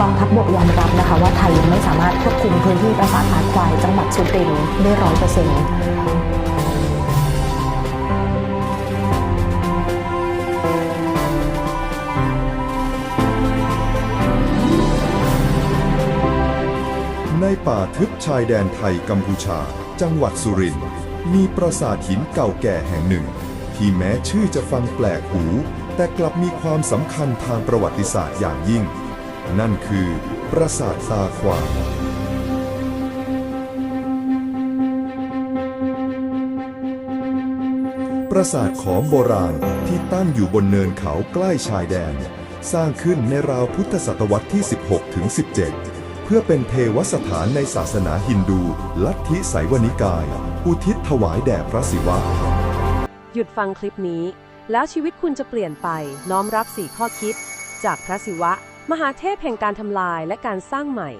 กองทัพบกยอมรับนะคะว่าไทยยังไม่สามารถควบคุมพื้นที่ปราสาทตาควายจังหวัดสุรินทร์ได้ร้อยเปอร์เซ็นต์ในป่าทึบชายแดนไทยกัมพูชา จังหวัดสุรินทร์มีปราสาทหินเก่าแก่แห่งหนึ่ง ที่แม้ชื่อจะฟังแปลกหู แต่กลับมีความสำคัญทางประวัติศาสตร์อย่างยิ่ง นั่นคือปราสาทตาควายปราสาทขอมโบราณที่ตั้งอยู่บนเนินเขาใกล้ชายแดน สร้างขึ้นในราวพุทธศตวรรษที่ 16 ถึง 17 เพื่อเป็นเทวสถานในศาสนาฮินดู ลัทธิไสยวนิกาย อุทิศถวายแด่พระศิวะ หยุดฟังคลิปนี้ แล้วชีวิตคุณจะเปลี่ยนไปน้อมรับสี่ข้อคิด จากพระศิวะ มหาเทพแห่งการทำลายและการสร้างใหม่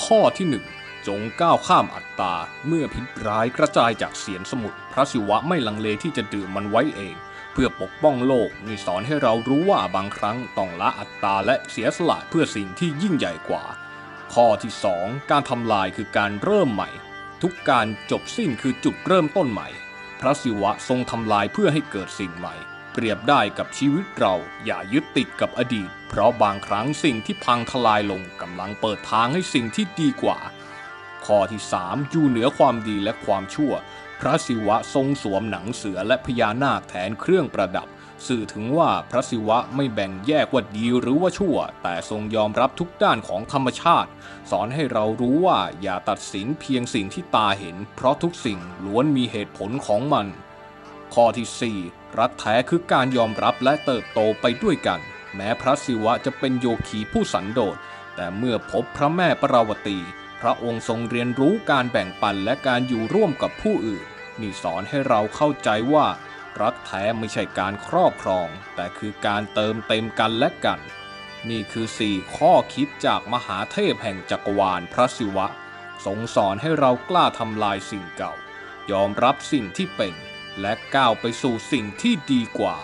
ข้อที่หนึ่งจงก้าวข้ามอัตตา เมื่อพิษร้ายกระจายจากเสียนสมุทรพระศิวะไม่ลังเลที่จะดื่มมันไว้เอง เพื่อปกป้องโลกนี่สอนให้เรารู้ว่าบางครั้งต้องละอัตตาและเสียสละเพื่อสิ่งที่ยิ่งใหญ่กว่า ข้อที่สองการทำลายคือการเริ่มใหม่ ทุกการจบสิ้นคือจุดเริ่มต้นใหม่ พระศิวะทรงทำลายเพื่อให้เกิดสิ่งใหม่ เปรียบได้กับชีวิตเราอย่ายึดติดกับอดีต เพราะบางครั้งสิ่งที่พังทลายลงกำลังเปิดทางให้สิ่งที่ดีกว่า ข้อที่3อยู่เหนือความดีและความชั่ว พระศิวะทรงสวมหนังเสือและพญานาคแทนเครื่องประดับ สื่อถึงว่าพระศิวะไม่แบ่งแยกว่าดีหรือว่าชั่ว แต่ทรงยอมรับทุกด้านของธรรมชาติ สอนให้เรารู้ว่าอย่าตัดสินเพียงสิ่งที่ตาเห็น เพราะทุกสิ่งล้วนมีเหตุผลของมัน ข้อที่4 รักแท้คือการยอมรับและเติบโตไปด้วยกัน แม้พระศิวะจะเป็นโยคีผู้สันโดษ แต่เมื่อพบพระแม่ปราวตี พระองค์ทรงเรียนรู้การแบ่งปันและการอยู่ร่วมกับผู้อื่น นี่สอนให้เราเข้าใจว่า รักแท้ไม่ใช่การครอบครอง แต่คือการเติมเต็มกันและกัน นี่คือ4ข้อคิดจากมหาเทพแห่งจักรวาลพระศิวะทรงสอนให้เรากล้าทำลายสิ่งเก่า ยอมรับสิ่งที่เป็น และก้าวไปสู่สิ่งที่ดีกว่า